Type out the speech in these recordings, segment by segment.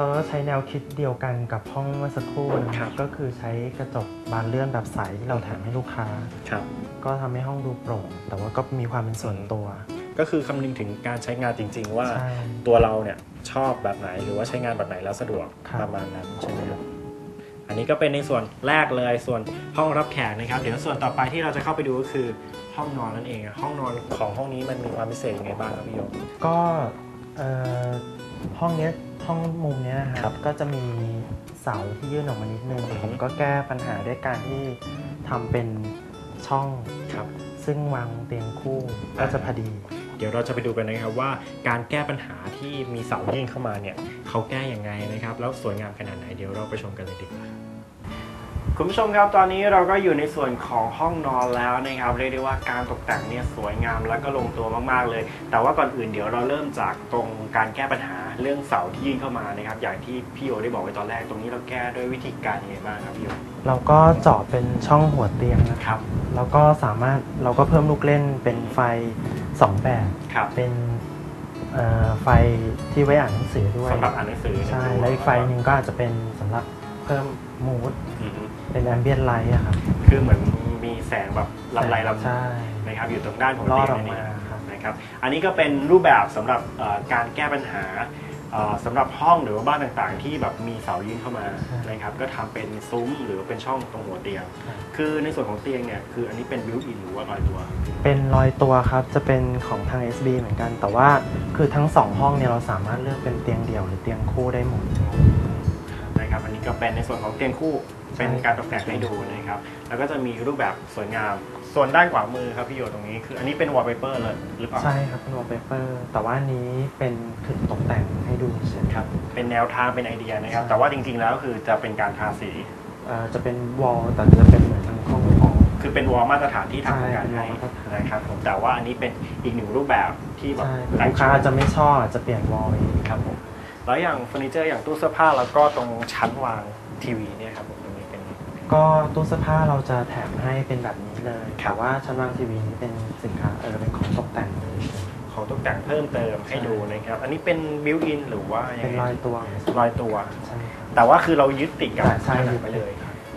เราก็ใช้แนวคิดเดียวกันกับห้องเมื่อสักครู่นะคครัรับบก็คือใช้กระจกบานเลื่อนแบบใสที่เราแถมให้ลูกค้าครับก็ทำให้ห้องดูโปร่ง แต่ว่าก็มีความเป็นส่วนตัว ก็คือคำนึงถึงการใช้งานจริง ๆ ว่าใช่ตัวเราเนี่ยชอบแบบไหนหรือว่าใช้งานแบบไหนแล้วสะดวกครับประมาณนั้นใช่ไหมครับอันนี้ก็เป็นในส่วนแรกเลยส่วนห้องรับแขกนะครับ เดี๋ยวส่วนต่อไปที่เราจะเข้าไปดูก็คือห้องนอนนั่นเองอะห้องนอนของห้องนี้มันมีความพิเศษยังไงบ้างครับพี่โยก็เอ่อห้องเนี้ย ห้องมุมเนี้ยนะคครัรับบก็จะมีเสาที่ยื่นออกมานิดนึงอือฮึผมก็แก้ปัญหาด้วยการที่ทำเป็นช่องครับ ซึ่งวางเตียงคู่ก็จะพอดี เดี๋ยวเราจะไปดูกันนะครับว่าการแก้ปัญหาที่มีเสายื่นเข้ามาเนี่ยเขาแก้ยังไงนะครับ แล้วสวยงามขนาดไหนเดี๋ยวเราไปชมกันเลยดีกว่า คุณผู้ชมครับตอนนี้เราก็อยู่ในส่วนของห้องนอนแล้วนะครับเรียกได้ว่าการตกแต่งเนี่ยสวยงามแล้วก็ลงตัวมากๆเลย แต่ว่าก่อนอื่นเดี๋ยวเราเริ่มจากตรงการแก้ปัญหาเรื่องเสาที่ยื่นเข้ามานะครับอย่างที่พี่โยได้บอกไว้ตอนแรกตรงนี้เราแก้ด้วยวิธีการยังไงบ้างครับพี่โยเราก็เจาะเป็นช่องหัวเตียงนะครับครับ แล้วก็สามารถเราก็เพิ่มลูกเล่นเป็นไฟสองแบบครับเป็นเอ่อไฟที่ไว้อ่านหนังสือด้วยสำหรับอ่านหนังสือใช่แล้วอีกไฟหนึ่งก็อาจจะเป็นสำหรับเพิ่มมูดอืม เป็นแอมเบียนไลท์อะครับ คือเหมือนมีแสงแบบลำไรลำใช่ นะครับอยู่ตรงด้านของลอเตีดยงออกนี่มาเองครับ นะครับ อันนี้ก็เป็นรูปแบบสำหรับเอ่อการแก้ปัญหาเอ่อสำหรับห้องหรือว่าบ้านต่างๆ ที่แบบมีเสายื่นเข้ามานะครับก็ทำเป็นซุ้มหรือเป็นช่องตรงหัวเตียงคือในส่วนของเตียงเนี่ยคืออันนี้เป็นบิวอินหรือว่าลอยตัว เป็นรอยตัวครับจะเป็นของทาง SB เหมือนกัน แต่ว่าคือทั้งสองห้องเนี่ยเราสามารถเลือกเป็นเตียงเดี่ยวหรือเตียงคู่ได้หมด นะครับอันนี้ก็เป็นในส่วนของเตียงคู่ใช่เป็นการตกแต่งให้ดูนะครับแล้วก็จะมีรูปแบบสวยงาม ส่วนด้านขวามือครับพี่โยตรงนี้คืออันนี้เป็นวอลเปเปอร์เลยหรือเปล่าใช่ครับเป็นวอลเปเปอร์แต่ว่าอันนี้เป็นคือตกแต่งให้ดูเฉยๆครับเป็นแนวทางเป็นไอเดียนะครับใช่แต่ว่าจริงๆแล้วคือจะเป็นการทาสีเอ่อจะเป็นวอลแต่จะเป็นเหมือนทางห้องของคือเป็นวอลมาตรฐานที่ทางโครงการใช่ให้เป็นวอลมาตรฐานนะครับผมแต่ว่าอันนี้เป็นอีกหนึ่งรูปแบบที่แบบใช่แต่งลูกค้าอาจจะไม่ชอบอาจจะเปลี่ยนวอลเองครับผม แล้วอย่างเฟอร์นิเจอร์อย่างตู้เสื้อผ้าแล้วก็ตรงชั้นวางทีวีเนี่ยครับผมตรงนี้เป็นก็ตู้เสื้อผ้าเราจะแถมให้เป็นแบบนี้เลยครัแต่บว่าชั้นวางทีวีนี่เป็นสินค้าเออเป็นของตกแต่งเลยของตกแต่งเพิ่มเติมให้ดูนะครับ อันนี้เป็นบิวอินหรือว่ายัเป็นงรไงอยตัวรอยตัวใช่ครับแต่ว่าคือเรายึดติดกับใช่ผนังยึดไปติดเลย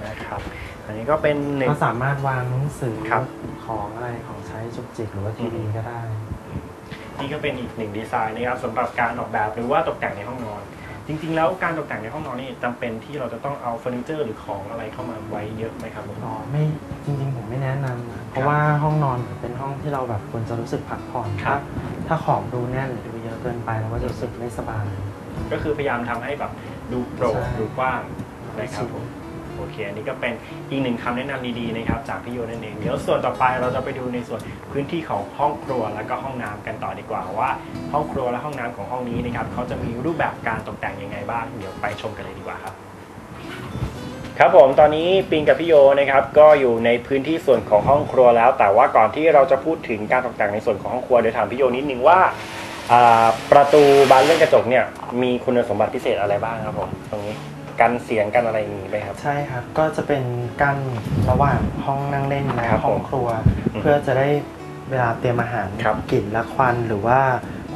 นะครับ อันนี้ก็เป็นหนึ่งก็สามารถวางหนังสือครับของอะไรของใช้จุกจิกหรือว่าทีวีก็ได้ นี่ก็เป็นอีกหนึ่งดีไซน์นะครับสำหรับการออกแบบหรือว่าตกแต่งในห้องนอน จริง ๆ แล้วการตกแต่งในห้องนอนนี่จำเป็นที่เราจะต้องเอาเฟอร์นิเจอร์หรือของอะไรเข้ามาไว้เยอะไหมครับผมอ๋อไม่จริงๆผมไม่แนะนำนะเพราะว่าห้องนอนเป็นห้องที่เราแบบควรจะรู้สึกพักผ่อนครัถ้าบถ้าของดูแน่นหรือดูเยอะเกินไปเราก็จะรู้สึกไม่สบายก็คือพยายามทำให้แบบดูโปร่งใช่ดูกว้างนะครับผม โอเค อันนี้ก็เป็นอีกหนึ่งคำแนะนำดีๆนะครับจากพี่โยนั่นเองเดี๋ยวส่วนต่อไปเราจะไปดูในส่วนพื้นที่ของห้องครัวแล้วก็ห้องน้ำกันต่อดีกว่าว่า ห้องครัวและห้องน้ำของห้องนี้นะครับเขาจะมีรูปแบบการตกแต่งยังไงบ้างเดี๋ยวไปชมกันเลยดีกว่าครับครับผมตอนนี้ปิงกับพี่โยนะครับก็อยู่ในพื้นที่ส่วนของห้องครัวแล้ว แต่ว่าก่อนที่เราจะพูดถึงการตกแต่งในส่วนของห้องครัวเดี๋ยวถามพี่โยนิดนึงว่าประตูบานเลื่อนกระจกเนี่ยมีคุณสมบัติพิเศษอะไรบ้างครับผมตรงนี้ กันเสียงกันอะไรอย่างนี้ไหมครับ ใช่ครับ ก็จะเป็นกั้นระหว่างห้องนั่งเล่นและครับห้องผมครัว อืมเพื่อจะได้เวลาเตรียมอาหารครับกลิ่นและควันหรือว่า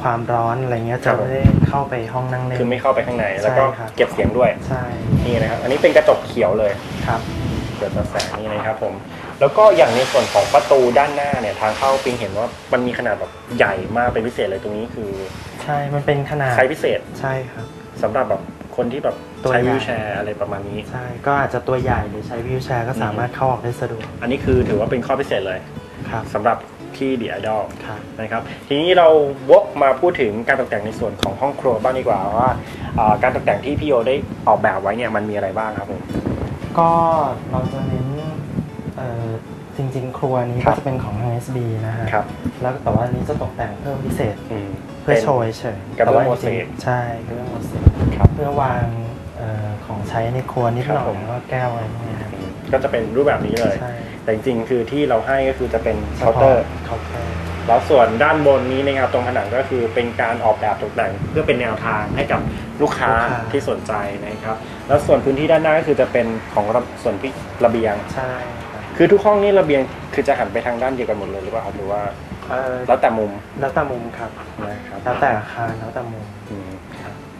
ความร้อนอะไรเงี้ยครัจะบผม ไม่ได้เข้าไปห้องนั่งเล่น คือไม่เข้าไปข้างในแล้วก็ใช่ครับ เก็บเสียงด้วยใช่นี่นะครับ อันนี้เป็นกระจกเขียวเลยครับเกิดจากแสงนี่นะครับผมแล้วก็อย่างในส่วนของประตูด้านหน้าเนี่ยทางเข้าปิงเห็นว่ามันมีขนาดแบบใหญ่มากเป็นพิเศษเลยตรงนี้คือใช่มันเป็นขนาดใช้พิเศษใช่ครับสำหรับแบบ คนที่แบบตัวใช้ใหญ่วิวแชร์อะไรประมาณนี้ ใช่ ก็อาจจะตัวใหญ่หรือใช้วิวแชร์ก็สามารถเข้าออกได้สะดวก อันนี้คือถือว่าเป็นข้อพิเศษเลยครับสำหรับที่ดีไอดอลครับนะครับ ทีนี้เราวกมาพูดถึงการตกแต่งในส่วนของห้องครัวบ้างดีกว่าว่าอ่า การตกแต่งที่พี่โยได้ออกแบบไว้เนี่ยมันมีอะไรบ้างครับผมก็เราจะเน้นเอ่อ จริง ๆ ครัวนี้ครัก็บจะเป็นของทาง SB นะฮะครับ แล้วแต่ว่าอันนี้จะตกแต่งเพิ่มพิเศษอืมเพื่อโชว์เฉยๆกระเบื้องแต่ว่าโมจเสริกงๆใช่กระเบื้องโมเสกครับเพื่อวางเอ่อของใช้ในครัวนิดครับหน่อผยมแล้วก็แก้วอะไรพวกเนี้ยครับอืมก็จะเป็นรูปแบบนี้เลย ใช่แต่จริงๆ คือที่เราให้ก็คือจะเป็นเคาน์เตอร์ เคาน์เตอร์ แล้วส่วนด้านบนนี้นะครับตรงผนังก็คือเป็นการออกแบบตกแต่งเพื่อเป็นแนวทางให้กับลูกค้าที่สนใจนะครับ แล้วส่วนพื้นที่ด้านหน้าก็คือจะเป็นของระส่วนที่ระเบียง ใช่ ครับคือทุกห้องนี่ระเบียงคือจะหันไปทางด้านเดียวกันหมดเลยหรือเปล่าครับหรือว่าเอ่อแล้วแต่มุมแล้วแต่มุมครับ นะครับแล้วแต่อาคารแล้วแต่มุม อืม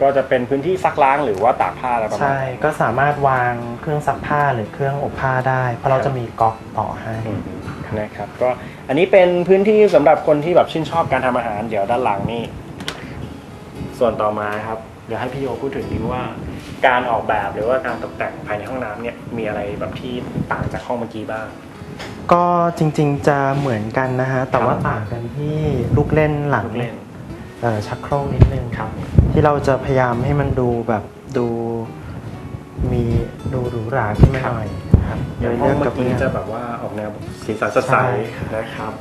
ก็จะเป็นพื้นที่ซักล้างหรือว่าตากผ้าอะไรประมาณใช่นั้นก็สามารถวางเครื่องซักผ้าหรือเครื่องอบผ้าได้ เพราะเราจะมีก๊อกต่อให้ อืมนะครับก็อันนี้เป็นพื้นที่สำหรับคนที่แบบชื่นชอบการทำอาหารเดี๋ยวด้านหลังนี่ส่วนต่อมาครับเดี๋ยวให้พี่โยพูดถึงนิดว่า การออกแบบหรือว่าการตกแต่งภายในห้องน้ำเนี่ยมีอะไรแบบที่ต่างจากห้องเมื่อกี้บ้าง ก็จริงๆจะเหมือนกันนะฮะ แต่ว่าต่างกันที่ลูกเล่นหลังลูกเล่นเอ่อชักโครกนิดนึงครับ ที่เราจะพยายามให้มันดูแบบดูมีดูหรูหราขึ้นมาหน่อยครับอย่างห้องเมื่อกี้จะแบบว่าออกแนวแบบสีสันสดใสใช่นะครับ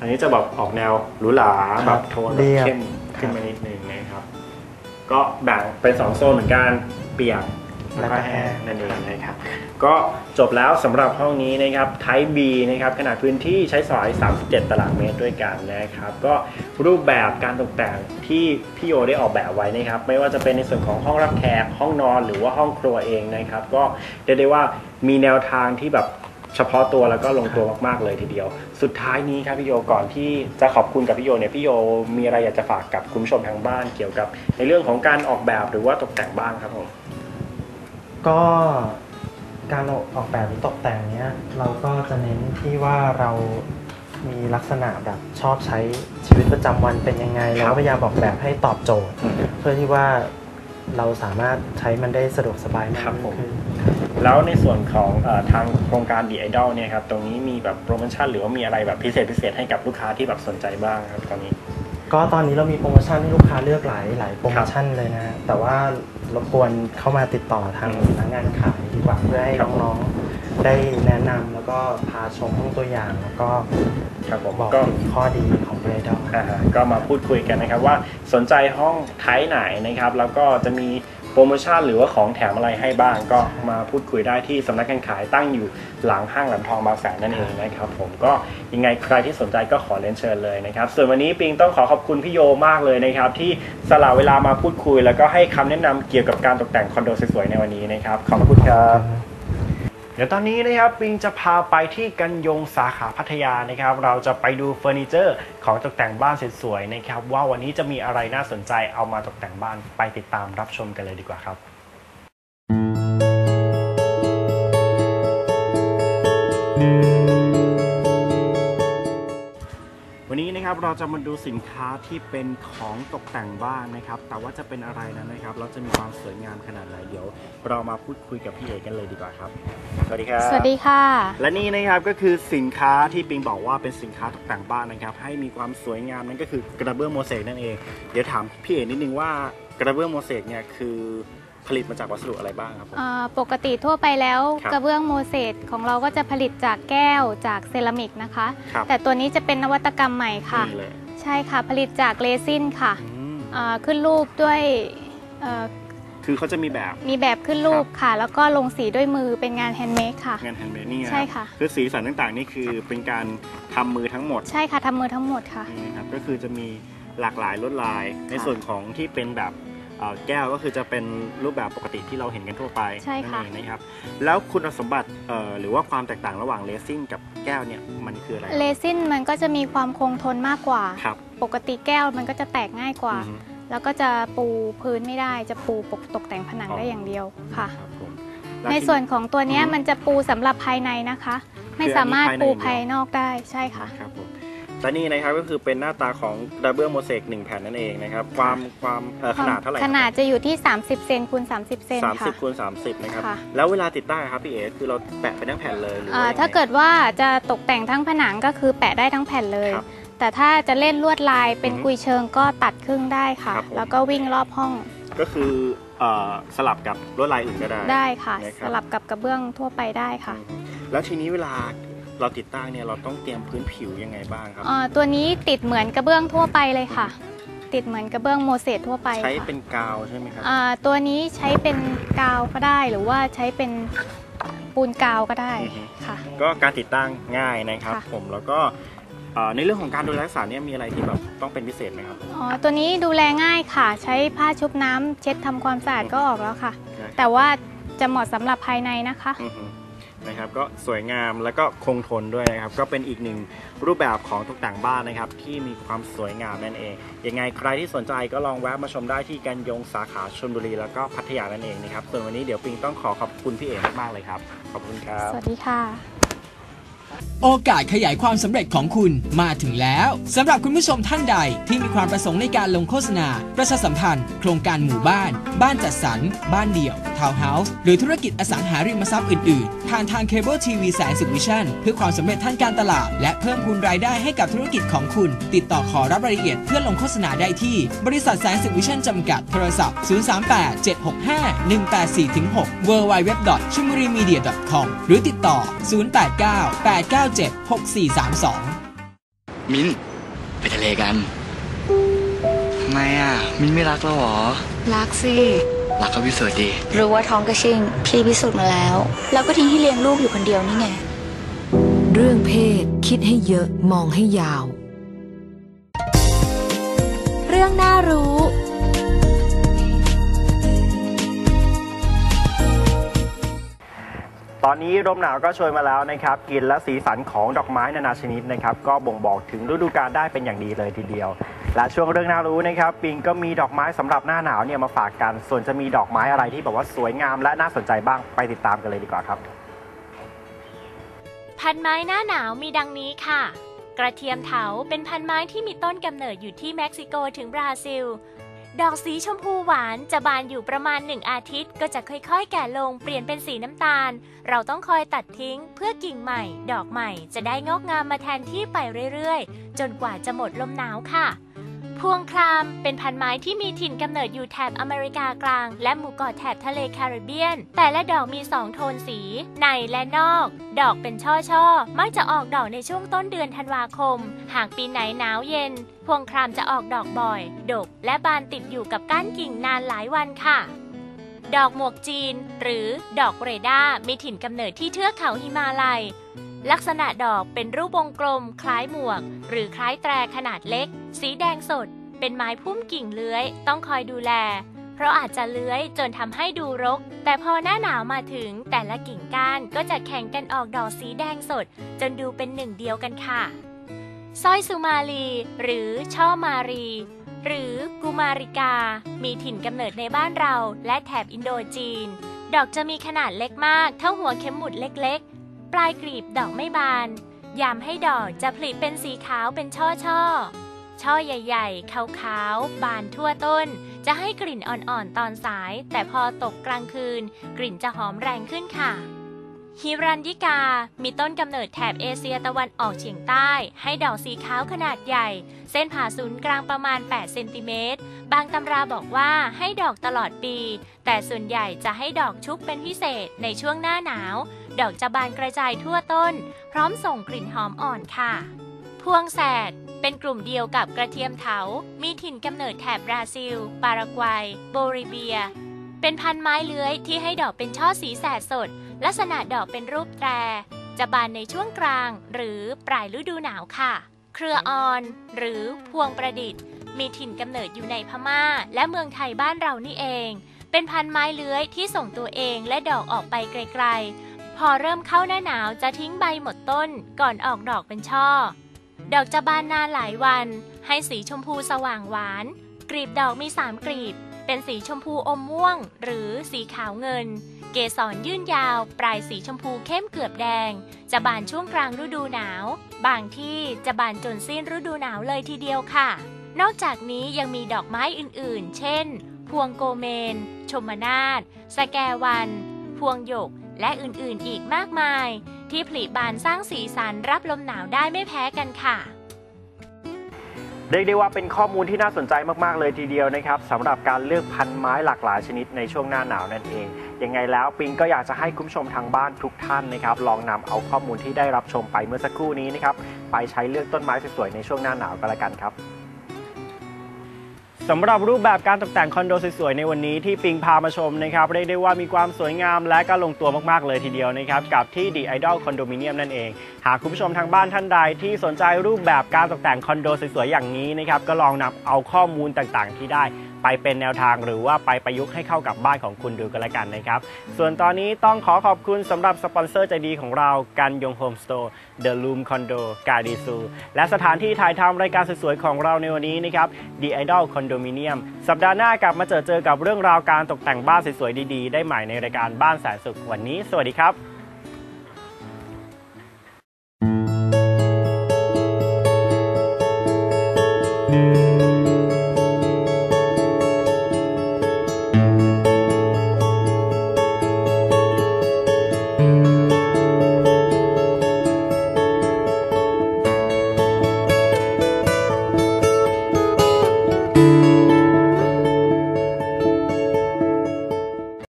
อันนี้จะแบบออกแนวหรูหราครับแบบโทนแบเรีบยบเข้มขึ้นมานิดนึงนะครับ ก็แบ่งเป็นสองโซนเหมือนกัน เปียกแล้วก็แห้งนั่นเองนะครับ ก็จบแล้วสำหรับห้องนี้นะครับ Type B นะครับขนาดพื้นที่ใช้สอย 37 ตารางเมตรด้วยกันนะครับ ก็รูปแบบการตกแต่งที่พี่โยได้ออกแบบไว้นะครับ ไม่ว่าจะเป็นในส่วนของห้องรับแขกห้องนอนหรือว่าห้องครัวเองนะครับ ก็เรียกได้ว่ามีแนวทางที่แบบเฉพาะตัวแล้วก็ลงตัวมากๆเลยทีเดียว สุดท้ายนี้ครับพี่โยก่อนที่จะขอบคุณกับพี่โยเนี่ยพี่โยมีอะไรอยากจะฝากกับคุณผู้ชมทางบ้านเกี่ยวกับ ในเรื่องของการออกแบบหรือว่าตกแต่งบ้างครับผม ก็การออกแบบหรือตกแต่งเนี้ยเราก็จะเน้นที่ว่าเรามีลักษณะแบบชอบใช้ชีวิตประจำวันเป็นยังไงครัเราบก็พยายามออกแบบให้ตอบโจทย์เพื่อที่ว่าเราสามารถใช้มันได้สะดวกสบายมากครับผม ขึ้น แล้วในส่วนของเออทางโครงการ The Idol เนี่ยครับตรงนี้มีแบบโปรโมชั่นหรือว่ามีอะไรแบบพิเศษพิเศษให้กับลูกค้าที่แบบสนใจบ้างครับตอนนี้ ก็ตอนนี้เรามีโปรโมชั่นให้ลูกค้าเลือกหลายหลายโปรโมชั่นเลยนะฮะแต่ว่า รบกวนเข้ามาติดต่อทางอืมพนักงานขายดีกว่าเพื่อให้ครับผมน้องๆได้แนะนำแล้วก็พาชมห้องตัวอย่างแล้วก็ครับผมบอกก็ถึงข้อดีของเบรดออ่าฮะก็มาพูดคุยกันนะครับว่าสนใจห้องไทป์ไหนนะครับ แล้วก็จะมี โปรโมชั่นหรือว่าของแถมอะไรให้บ้างก็มาพูดคุยได้ที่สำนักงานขายตั้งอยู่หลังห้างแหลมทองบางแสนนั่นเองนะครับผมก็ยังไงใครที่สนใจก็ขอเรียนเชิญเลยนะครับส่วนวันนี้ปิงต้องขอขอบคุณพี่โยมากเลยนะครับที่สละเวลามาพูดคุย แล้วก็ให้คำแนะนำเกี่ยวกับการตกแต่งคอนโดสวยๆในวันนี้นะครับขอบคุณครับ เดี๋ยวตอนนี้นะครับปิงจะพาไปที่กันยงสาขาพัทยานะครับ เราจะไปดูเฟอร์นิเจอร์ของตกแต่งบ้านสวยๆนะครับ ว่าวันนี้จะมีอะไรน่าสนใจเอามาตกแต่งบ้านไปติดตามรับชมกันเลยดีกว่าครับ เราจะมาดูสินค้าที่เป็นของตกแต่งบ้านนะครับ แต่ว่าจะเป็นอะไรนั้นนะครับ เราจะมีความสวยงามขนาดไหนเดี๋ยว เรามาพูดคุยกับพี่เอกกันเลยดีกว่าครับ สวัสดีครับ สวัสดีค่ะ และนี่นะครับก็คือสินค้าที่ปิงบอกว่าเป็นสินค้าตกแต่งบ้านนะครับ ให้มีความสวยงามนั่นก็คือกระเบื้องโมเสกนั่นเอง เดี๋ยวถามพี่เอกนิดนึงว่ากระเบื้องโมเสกเนี่ยคือ ผลิตมาจากวัสดุอะไรบ้างครับผม อ่าปกติทั่วไปแล้วครับ กระเบื้องโมเสสของเราก็จะผลิตจากแก้วจากเซรามิกนะคะ ครับแต่ตัวนี้จะเป็นนวัตกรรมใหม่ค่ะ นี่เลยใช่ค่ะผลิตจากเรซินค่ะอืมอ่าขึ้นรูปด้วยเอ่อคือเขาจะมีแบบ มีแบบขึ้นรูปค่ะ แล้วก็ลงสีด้วยมือเป็นงานแฮนด์เมดค่ะ งานแฮนด์เมดนี่ไงใช่ค่ะ คือสีสันต่างๆ นี่คือเป็นการทำมือทั้งหมดใช่ค่ะทำมือทั้งหมดค่ะ นี่นะครับก็คือจะมีหลากหลายลวดลาย ในค่ะส่วนของที่เป็นแบบเอ่อ แก้วก็คือจะเป็นรูปแบบปกติที่เราเห็นกันทั่วไปใช่ค่ะนั่นเองนะครับแล้วคุณสมบัติเอ่อหรือว่าความแตกต่างระหว่างเลซิ่งกับแก้วเนี่ยมันคืออะไรเรซินมันก็จะมีความคงทนมากกว่าครับปกติแก้วมันก็จะแตกง่ายกว่าอือฮึแล้วก็จะปูพื้นไม่ได้จะปูปกตกแต่งผนังได้อย่างเดียวค่ะครับผมในส่วนของตัวเนี้ยอือฮึมันจะปูสำหรับภายในนะคะ ไม่คืออันนี้สามารถปูภาภายยในนอกได้ใช่ค่ะครับผม และนี่นะครับก็คือเป็นหน้าตาของดับเบิลโมเสกหนึ่งแผ่นนั่นเองนะครับ ความความเอ่อขนาดเท่าไหร่ขนาดจะอยู่ที่ 30 เซนคูณ30 เซนสามค่ะ สิบคูณสามสิบนะครับ ค่ะ แล้วเวลาติดตั้งอะครับพี่เอ๋คือเราแปะเป็นทั้งแผ่นเลยหรืออ่าว่ายังไง ถ้าเกิดว่าจะตกแต่งทั้งผนังก็คือแปะได้ทั้งแผ่นเลย ครับแต่ถ้าจะเล่นลวดลายเป็นอือฮึกุยเชิงก็ตัดครึ่งได้ค่ะ ครับผม แล้วก็วิ่งรอบห้องก็คือเอ่อสลับกับลวดลายอื่นก็ได้ ได้ค่ะ นะครับ สลับกับกระเบื้องทั่วไปได้ค่ะ อืมแล้วทีนี้เวลา เราติดตั้งเนี่ยเราต้องเตรียมพื้นผิวยังไงบ้างครับ อ่าตัวนี้ติดเหมือนกระเบื้องทั่วไปเลยค่ะ ติดเหมือนกระเบื้องโมเสสทั่วไปใช้ค่ะเป็นกาวใช่ไหมครับอ่าตัวนี้ใช้เป็นกาวก็ได้หรือว่าใช้เป็นปูนกาวก็ได้อือฮึค่ะ ก็การติดตั้งง่ายนะครับ ค่ะ ผมแล้วก็เอ่อในเรื่องของการดูแลรักษาเนี่ยมีอะไรที่แบบต้องเป็นพิเศษไหมครับอ๋อตัวนี้ดูแลง่ายค่ะ ใช้ผ้าชุบน้ำเช็ดทำความสะอาดก็ออกแล้วค่ะนะครับแต่ว่าจะเหมาะสำหรับภายในนะคะ อือฮึ นะครับก็สวยงามแล้วก็คงทนด้วยนะครับ ก็เป็นอีกหนึ่งรูปแบบของตกแต่งบ้านนะครับ ที่มีความสวยงามนั่นเองยังไงใครที่สนใจก็ลองแวะมาชมได้ที่กันยงสาขาชลบุรีแล้วก็พัทยานั่นเองนะครับส่วนวันนี้เดี๋ยวปิงต้องขอขอบคุณพี่เอ๋มากๆเลยครับ ขอบคุณครับ สวัสดีค่ะโอกาสขยายความสำเร็จของคุณมาถึงแล้วสำหรับคุณผู้ชมท่านใดที่มีความประสงค์ในการลงโฆษณา ประชาสัมพันธ์ โครงการหมู่บ้าน บ้านจัดสรร บ้านเดี่ยว ทาวน์เฮาส์ หรือธุรกิจอสังหาริมทรัพย์อื่น ๆ ผ่านทางเคเบิลทีวีแสนสุวิชั่นเพื่อความสำเร็จทางการตลาด และเพิ่มพูนรายได้ให้กับธุรกิจของคุณ ติดต่อขอรับรายละเอียดเพื่อลงโฆษณาได้ที่ บริษัทแสนสุวิชั่นจำกัดโทรศัพท์ 038 765 184 6 w w w c h u m r i m e d i a c o m หรือติดต่อ 08989 6432 มิ้น ไปทะเลกันทำไมอะ มิ้นไม่รักเราเหรอ รักสิ รักก็พิเศษดี รู้ว่าท้องกระชิง พี่พิสูจน์มาแล้วแล้วก็ทิ้งให้เลี้ยงลูกอยู่คนเดียวนี่ไง เรื่องเพศคิดให้เยอะมองให้ยาว เรื่องน่ารู้ อนนี้ลมหนาวก็โชยมาแล้วนะครับกลินและสีสันของดอกไม้นานาชนิดนะครับก็บ่งบอกถึงฤดูกาลได้เป็นอย่างดีเลยทีเดียว และช่วงเรื่องน่ารู้นะครับปิงก็มีดอกไม้สำหรับหน้าหนาวเนี่ยมาฝากกัน ส่วนจะมีดอกไม้อะไรที่แบบว่าสวยงามและน่าสนใจบ้างไปติดตามกันเลยดีกว่าครับ พันไม้หน้าหนาวมีดังนี้ค่ะ กระเทียมเถาเป็นพันไม้ที่มีต้นกำเนิดอยู่ที่เม็กซิโกถึงบราซิล ดอกสีชมพูหวานจะบานอยู่ประมาณหนึ่งอาทิตย์ ก็จะค่อยๆ แก่ลงเปลี่ยนเป็นสีน้ำตาล เราต้องคอยตัดทิ้งเพื่อกิ่งใหม่ ดอกใหม่จะได้งอกงามมาแทนที่ไปเรื่อยๆ จนกว่าจะหมดลมหนาวค่ะ พวงครามเป็นพันไม้ที่มีถิ่นกำเนิดอยู่แถบอเมริกากลาง และหมู่เกาะแถบทะเลแคริบเบียน แต่ละดอกมีสองโทนสี ในและนอก ดอกเป็นช่อช่อมักจะออกดอกในช่วงต้นเดือนธันวาคม หากปีไหนหนาวเย็น พวงครามจะออกดอกบ่อย ดก และบานติดอยู่กับก้านกิ่งนานหลายวันค่ะดอกหมวกจีน หรือดอกเรด้ามีถิ่นกำเนิดที่เทือกเขาหิมาลัย ลักษณะดอกเป็นรูปวงกลม คล้ายหมวก หรือคล้ายแตรขนาดเล็ก สีแดงสด เป็นไม้พุ่มกิ่งเลื้อย ต้องคอยดูแล เพราะอาจจะเลื้อยจนทำให้ดูรก แต่พอหน้าหนาวมาถึงแต่ละกิ่งก้านก็จะแข่งกันออกดอกสีแดงสด จนดูเป็นหนึ่งเดียวกันค่ะสร้อยสุมาลี หรือช่อมารี หรือกุมาริกา มีถิ่นกำเนิดในบ้านเราและแถบอินโดจีน ดอกจะมีขนาดเล็กมาก เท่าหัวเข็มหมุดเล็กๆ ลายกลีบดอกไม่บาน ยามให้ดอกจะผลิเป็นสีขาวเป็นช่อช่อช่อใหญ่ๆ ขาวๆ บานทั่วต้น จะให้กลิ่นอ่อนๆ ตอนสาย แต่พอตกกลางคืน กลิ่นจะหอมแรงขึ้นค่ะ ฮิรันยิกา มีต้นกำเนิดแถบเอเชียตะวันออกเฉียงใต้ ให้ดอกสีขาวขนาดใหญ่ เส้นผ่าศูนย์กลางประมาณ 8 เซนติเมตร บางตำราบอกว่าให้ดอกตลอดปี แต่ส่วนใหญ่จะให้ดอกชุกเป็นพิเศษในช่วงหน้าหนาว ดอกจะบานกระจายทั่วต้น พร้อมส่งกลิ่นหอมอ่อนค่ะ พวงแสดเป็นกลุ่มเดียวกับกระเทียมเถา มีถิ่นกำเนิดแถบบราซิล ปารากวัย โบลิเวีย เป็นพันไม้เลื้อยที่ให้ดอกเป็นช่อสีแสดสด ลักษณะดอกเป็นรูปแตร จะบานในช่วงกลาง หรือปลายฤดูหนาวค่ะ เครือออน หรือพวงประดิษฐ์ มีถิ่นกำเนิดอยู่ในพม่า และเมืองไทยบ้านเรานี่เอง เป็นพันไม้เลื้อยที่ส่งตัวเองและดอกออกไปไกลๆ พอเริ่มเข้าหน้าหนาวจะทิ้งใบหมดต้นก่อนออกดอกเป็นช่อ ดอกจะบานนานหลายวัน ให้สีชมพูสว่างหวาน กลีบดอกมีสามกลีบ เป็นสีชมพูอมม่วง หรือสีขาวเงิน เกสรยื่นยาว ปลายสีชมพูเข้มเกือบแดง จะบานช่วงกลางฤดูหนาว บางที่จะบานจนสิ้นฤดูหนาวเลยทีเดียวค่ะ นอกจากนี้ยังมีดอกไม้อื่นๆ เช่น พวงโกเมน ชมนาทสแกวัน พวงหยก และอื่นๆ อีกมากมาย ที่ผลิบานสร้างสีสันรับลมหนาวได้ไม่แพ้กันค่ะเรียกได้ว่าเป็นข้อมูลที่น่าสนใจมากๆเลยทีเดียวนะครับสำหรับการเลือกพันไม้หลากหลายชนิดในช่วงหน้าหนาวนั่นเองยังไงแล้วปิงก็อยากจะให้คุณผู้ชมทางบ้านทุกท่านนะครับ ลองนำเอาข้อมูลที่ได้รับชมไปเมื่อสักครู่นี้นะครับไปใช้เลือกต้นไม้สวยๆในช่วงหน้าหนาวกันละกันครับ สำหรับรูปแบบการตกแต่งคอนโดสวยๆในวันนี้ที่ปิงพามาชมนะครับเรียกได้ว่ามีความสวยงามและก็ลงตัวมากๆเลยทีเดียวนะครับกับที่ดีไอดอลคอนโดมิเนียมนั่นเอง หากคุณผู้ชมทางบ้านท่านใดที่สนใจรูปแบบการตกแต่งคอนโดสวยๆอย่างนี้นะครับก็ลองนำเอาข้อมูลต่างๆ ที่ได้ ไปเป็นแนวทางหรือว่าไปประยุกต์ให้เข้ากับบ้านของคุณดูกันละกันนะครับ ส่วนตอนนี้ต้องขอขอบคุณสำหรับสปอนเซอร์ใจดีของเรากันยงโฮมสโตร์เดอะลูมคอนโดกาดีซูและสถานที่ถ่ายทำรายการสวยๆของเราในวันนี้นะครับ The Idol Condominium สัปดาห์หน้ากลับมาเจอเจอกับเรื่องราวการตกแต่งบ้านสวยๆดีๆ ได้ใหม่ในรายการบ้านแสนสุขวันนี้ สวัสดีครับ